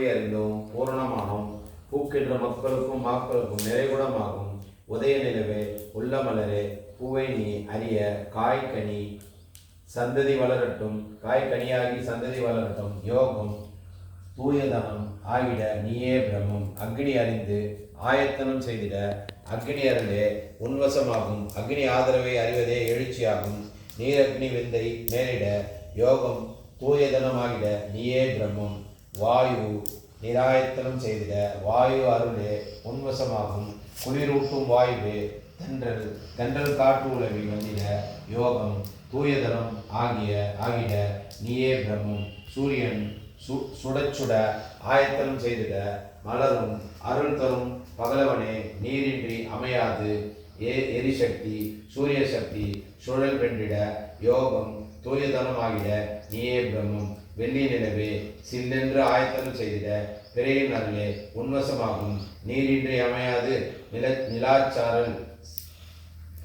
அறிந்தோம் பூரணமானோம். பூக்கின்ற மக்களுக்கும் மாக்களுக்கும் நிறைகுடமாகும். உதய நிலவே உள்ளமலரே பூவை நீ அறிய காய்கனி சந்ததி வளரட்டும். காய்கனியாகி சந்ததி வளரட்டும். யோகம் தூயதனம் ஆகிட நீயே பிரம்மம். அக்னி அறிந்து ஆயத்தனம் செய்திட. அக்னி அருளே உன்வசமாகும். அக்னி ஆதரவை அறிவதே எழுச்சியாகும். நீரக்னி விந்தை நேரிட. யோகம் தூயதனமாகிட நீயே பிரம்மம். வாயு நிராயத்தனம் செய்திட வாயு அருளே உன்வசமாகும். குளிரூட்டும் வாயுவே தென்றல் தென்றல் காற்று உலவி வந்திட யோகம் தூயதனம் ஆகிய ஆகிட நீயே பிரம்மம். சூரியன் சு சுடச்சுட ஆயத்தனம் செய்திட மலரும் அருள் தரும் பகலவனே நீரின்றி அமையாது. ஏ எரிசக்தி சூரிய சக்தி சுழல் வென்றிட யோகம் தூயதனமாகிட நீயே பிரம்மம். வெள்ளி நிலவே சில்லென்று ஆயத்தனம் செய்திட பிறையின் அருளே உன்வசமாகும். நீரின்றி அமையாது. நில நிலாச்சாரல்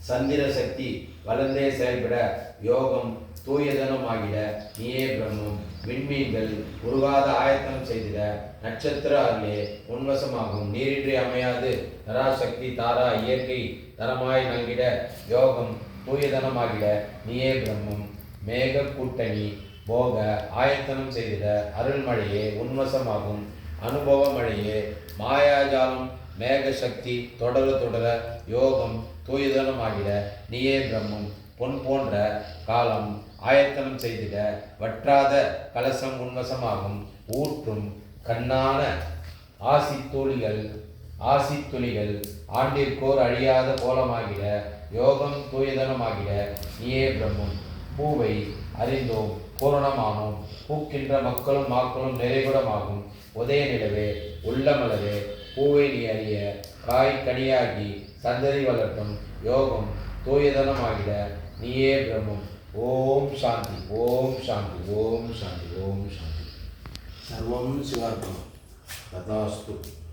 சந்திர சக்தி வளர்ந்தே செயல்பட யோகம் தூயதனமாகிட நீயே பிரம்மம். விண்மீன்கள் உருவாத ஆயத்தனம் செய்திட நட்சத்திர அருளே உன்வசமாகும். நீரின்றி அமையாது. நராசக்தி தாரா இயற்கை தரமாய் நல்கிட யோகம் தூயதனமாகிட நீயே பிரம்மம். மேக கூட்டணி போக ஆயத்தனம் செய்திட அருள்மழையே உன்வசமாகும். அனுபவ மழையே மாயாஜாலம் மேக சக்தி தொடர தொடர யோகம் தூயதனமாகிட நீயே பிரம்மம். பொன் போன்ற காலம் ஆயத்தனம் செய்திட வற்றாத கலசம் உன்வசமாகும். ஊற்றும் கண்ணான ஆசித்தோழிகள் ஆசித்துளிகள் ஆண்டிற்கோர் அழியாத கோலமாகிட யோகம் தூயதனமாகிட நீயே பிரம்மம். பூவை அறிந்தோம் பூரணமானோம். பூக்கின்ற மக்களும் மாக்களும் நிறைகுடமாகும். உதய நிலவே உள்ளமலவே பூவை நீ அறிய காய் கனியாகி சந்ததி வளர்க்கும் யோகம் தூயதனமாகிட நீயே பிரம்மம். ஓம் சாந்தி ஓம் சாந்தி ஓம் சாந்தி ஓம் சாந்தி. சர்வம் சிவார்ப்பணம். ததாஸ்து.